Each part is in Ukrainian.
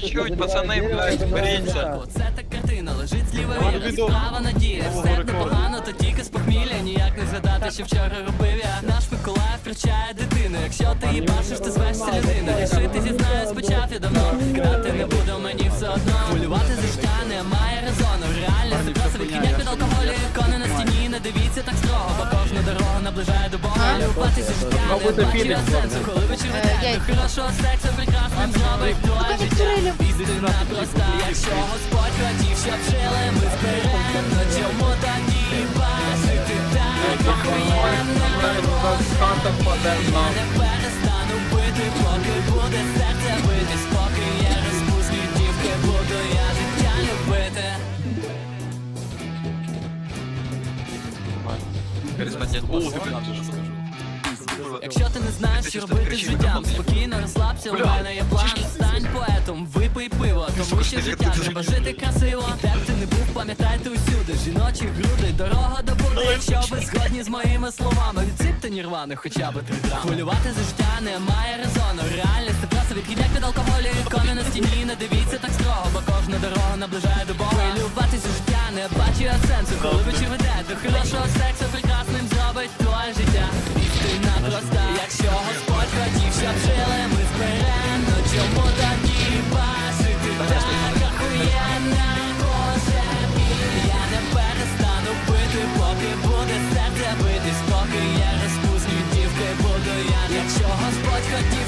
чуть-чуть, пацани, блядь, беріться. Оце так картина, лежить зліва віра, справа надія, все непогано, то тільки з похмілля, ніяк не згадати, що вчора робив я. Наш Миколаїв втрачає дитину, якщо ти її бачиш, ти звешся людина. Рішити зізнаюсь, почав я давно, крати не буду мені все одно. Хвилювати за життя немає резону, реальність просто відхідняк від алкоголю, ікони на стіні, не дивіться так строго, бо кожна дорога наближає до Бога. Любати за життя, не я сенсу, коли вечір веде до яйця. хорошого сексу, прекрасним зробить Істина проста, якщо Господь хотів, щоб жили, ми зберемо, ну чому тоді бачити так охуєнно? Я не перестану пити, поки буде серце битись, поки є розпусні дівки, буду я життя любити. Якщо ти не знаєш, що робити з життям, спокійно розслабся, у мене є план. Що життя треба жити красиво. І де б ти не був, пам'ятайте усюди. Жіночі груди, дорога до буде. Якщо ви згодні з моїми словами, відсипте нірвани хоча б три драми. Хвилювати за життя немає резону. Реальність це просто відхідняк від алкоголю. Ікони на стіні, не дивіться так строго, бо кожна дорога наближає до Бога. Хвилювати за життя не бачу я сенсу, коли вечір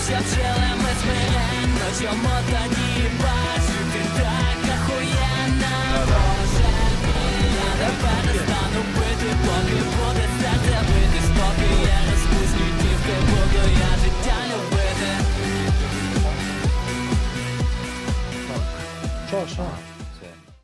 Щоб жили, ми зберем, ну чому тоді бачити так охуєнно Боже, Я не перестану пити, поки буде серце битись, поки я розпусні дівки, буду я життя любити. Що, що?